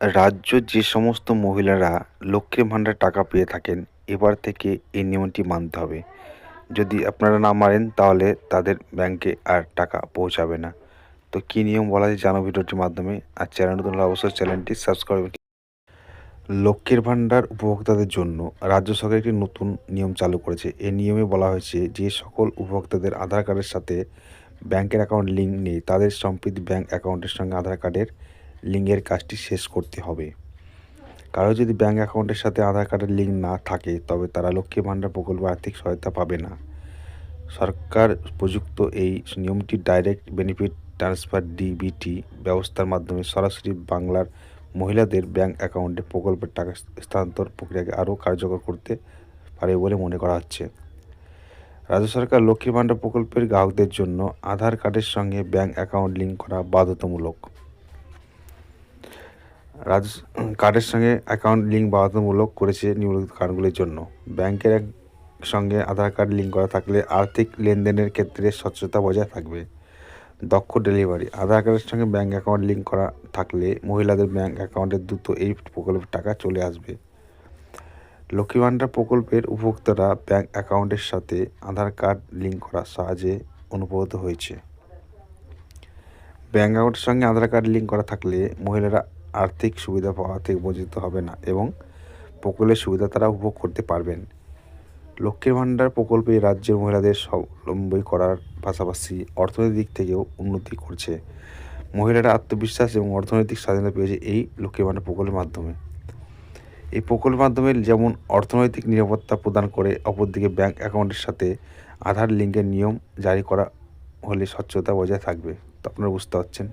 রাজ্য যে সমস্ত মহিলারা লক্ষ্মীর ভাণ্ডার টাকা পেয়ে থাকেন, এবার থেকে এই নিয়মটি মানতে হবে। যদি আপনারা না মানেন, তাহলে তাদের ব্যাংকে আর টাকা পৌঁছাবে না। তো কী নিয়ম বলা যায় জানো ভিডিওটির মাধ্যমে? আর চ্যানেল নতুন অবশ্যই চ্যানেলটি সাবস্ক্রাইব লক্ষ্মীর ভাণ্ডার উপভোক্তাদের জন্য রাজ্য সরকার একটি নতুন নিয়ম চালু করেছে। এই নিয়মে বলা হয়েছে, যে সকল উপভোক্তাদের আধার কার্ডের সাথে ব্যাংকের অ্যাকাউন্ট লিঙ্ক নেই, তাদের সম্প্রতি ব্যাংক অ্যাকাউন্টের সঙ্গে আধার কার্ডের লিঙ্কের কাজটি শেষ করতে হবে। কারও যদি ব্যাঙ্ক অ্যাকাউন্টের সাথে আধার কার্ডের লিঙ্ক না থাকে, তবে তারা লক্ষ্মী ভাণ্ডার প্রকল্পে আর্থিক সহায়তা পাবে না। সরকার প্রযুক্ত এই নিয়মটি ডাইরেক্ট বেনিফিট ট্রান্সফার ডিবিটি ব্যবস্থার মাধ্যমে সরাসরি বাংলার মহিলাদের ব্যাঙ্ক অ্যাকাউন্টে প্রকল্পের টাকা স্থানান্তর প্রক্রিয়াকে আরও কার্যকর করতে পারে বলে মনে করা হচ্ছে। রাজ্য সরকার লক্ষ্মী ভাণ্ডার প্রকল্পের গ্রাহকদের জন্য আধার কার্ডের সঙ্গে ব্যাঙ্ক অ্যাকাউন্ট লিঙ্ক করা বাধ্যতামূলক। রাজ্য কার্ডের সঙ্গে অ্যাকাউন্ট লিঙ্ক বাধ্যতামূলক করেছে নিম্নলিখিত কারণগুলির জন্য। ব্যাংকের এক সঙ্গে আধার কার্ড লিঙ্ক করা থাকলে আর্থিক লেনদেনের ক্ষেত্রে স্বচ্ছতা বজায় থাকবে। দক্ষ ডেলিভারি আধার কার্ডের সঙ্গে ব্যাঙ্ক অ্যাকাউন্ট লিঙ্ক করা থাকলে মহিলাদের ব্যাঙ্ক অ্যাকাউন্টে দ্রুত এই প্রকল্পের টাকা চলে আসবে। লক্ষ্মী ভাণ্ডার প্রকল্পের উপভোক্তারা ব্যাঙ্ক অ্যাকাউন্টের সাথে আধার কার্ড লিঙ্ক করা সাহায্যে অনুপ্রভূত হয়েছে। ব্যাঙ্ক অ্যাকাউন্টের সঙ্গে আধার কার্ড লিঙ্ক করা থাকলে মহিলারা আর্থিক সুবিধা পাওয়া থেকে বঞ্চিত হবে না এবং প্রকল্পের সুবিধা তারা উপভোগ করতে পারবেন। লক্ষ্মীর ভাণ্ডার প্রকল্পে রাজ্যের মহিলাদের স্বাবলম্বী করার পাশাপাশি অর্থনৈতিক দিক থেকেও উন্নতি করছে মহিলারা আত্মবিশ্বাস এবং অর্থনৈতিক স্বাধীনতা পেয়েছে এই লক্ষ্মীর ভাণ্ডার প্রকল্পের মাধ্যমে। এই প্রকল্পের মাধ্যমে যেমন অর্থনৈতিক নিরাপত্তা প্রদান করে, অপরদিকে ব্যাংক অ্যাকাউন্টের সাথে আধার লিঙ্কের নিয়ম জারি করা হলে স্বচ্ছতা বজায় থাকবে। তো আপনারা বুঝতে পারছেন।